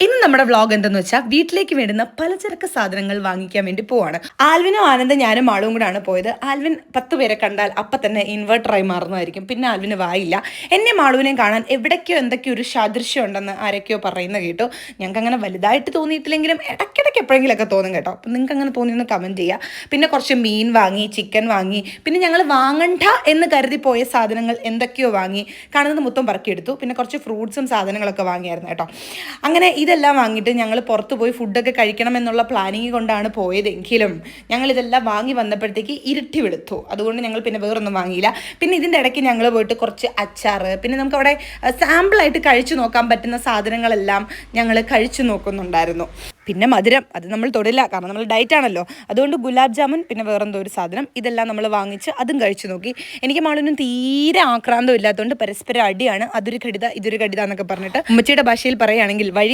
ഇന്ന് നമ്മുടെ വ്ളോഗ് എന്തെന്ന് വെച്ചാൽ വീട്ടിലേക്ക് വേണ്ടുന്ന പലചരക്ക് സാധനങ്ങൾ വാങ്ങിക്കാൻ വേണ്ടി പോവാണ്. ആൽവിനും ആനന്ദ ഞാനും ആളും കൂടാണ് പോയത്. ആൽവിൻ പത്ത് പേരെ കണ്ടാൽ അപ്പം തന്നെ ഇൻവെർട്ടറായി മാറുന്നതായിരിക്കും. പിന്നെ ആൽവിന് വായില്ല. എന്നെ മാളുവിനെയും കാണാൻ എവിടേക്കോ എന്തൊക്കെയോ ഒരു സാദൃശ്യം ഉണ്ടെന്ന് ആരൊക്കെയോ പറയുന്ന കേട്ടോ. ഞങ്ങൾക്ക് അങ്ങനെ വലുതായിട്ട് തോന്നിയിട്ടില്ലെങ്കിലും ഇടയ്ക്കിടയ്ക്ക് എപ്പോഴെങ്കിലുമൊക്കെ തോന്നും കേട്ടോ. അപ്പം നിങ്ങൾക്ക് അങ്ങനെ തോന്നിയെന്ന് കമന്റ് ചെയ്യുക പിന്നെ കുറച്ച് മീൻ വാങ്ങി ചിക്കൻ വാങ്ങി പിന്നെ ഞങ്ങൾ വാങ്ങണ്ട എന്ന് കരുതി പോയ സാധനങ്ങൾ എന്തൊക്കെയോ വാങ്ങി. കാണുന്നത് മൊത്തം പറക്കിയെടുത്തു. പിന്നെ കുറച്ച് ഫ്രൂട്ട്സും സാധനങ്ങളൊക്കെ വാങ്ങിയായിരുന്നു കേട്ടോ. അങ്ങനെ ഇതെല്ലാം വാങ്ങിയിട്ട് ഞങ്ങൾ പുറത്ത് പോയി ഫുഡൊക്കെ കഴിക്കണം എന്നുള്ള പ്ലാനിങ് കൊണ്ടാണ് പോയതെങ്കിലും ഞങ്ങൾ ഇതെല്ലാം വാങ്ങി വന്നപ്പോഴത്തേക്ക് ഇരുട്ടി വെളുത്തു. അതുകൊണ്ട് ഞങ്ങൾ പിന്നെ വേറൊന്നും വാങ്ങിയില്ല. പിന്നെ ഇതിന്റെ ഇടയ്ക്ക് ഞങ്ങൾ പോയിട്ട് കുറച്ച് അച്ചാർ പിന്നെ നമുക്ക് അവിടെ സാമ്പിളായിട്ട് കഴിച്ചു നോക്കാൻ പറ്റുന്ന സാധനങ്ങളെല്ലാം ഞങ്ങൾ കഴിച്ചു നോക്കുന്നുണ്ടായിരുന്നു. പിന്നെ മധുരം അത് നമ്മൾ തൊടില്ല കാരണം നമ്മൾ ഡയറ്റ് ആണല്ലോ. അതുകൊണ്ട് ഗുലാബ് ജാമുൻ പിന്നെ വേറെന്തോ ഒരു സാധനം ഇതെല്ലാം നമ്മൾ വാങ്ങിച്ച് അതും കഴിച്ചു നോക്കി. എനിക്ക് മാളിനും തീരെ ആക്രാന്തം ഇല്ലാത്തതുകൊണ്ട് പരസ്പരം അടിയാണ്. അതൊരു കടിത ഇതൊരു കടിത എന്നൊക്കെ പറഞ്ഞിട്ട് ഉമ്മച്ചിയുടെ ഭാഷയിൽ പറയുകയാണെങ്കിൽ വഴി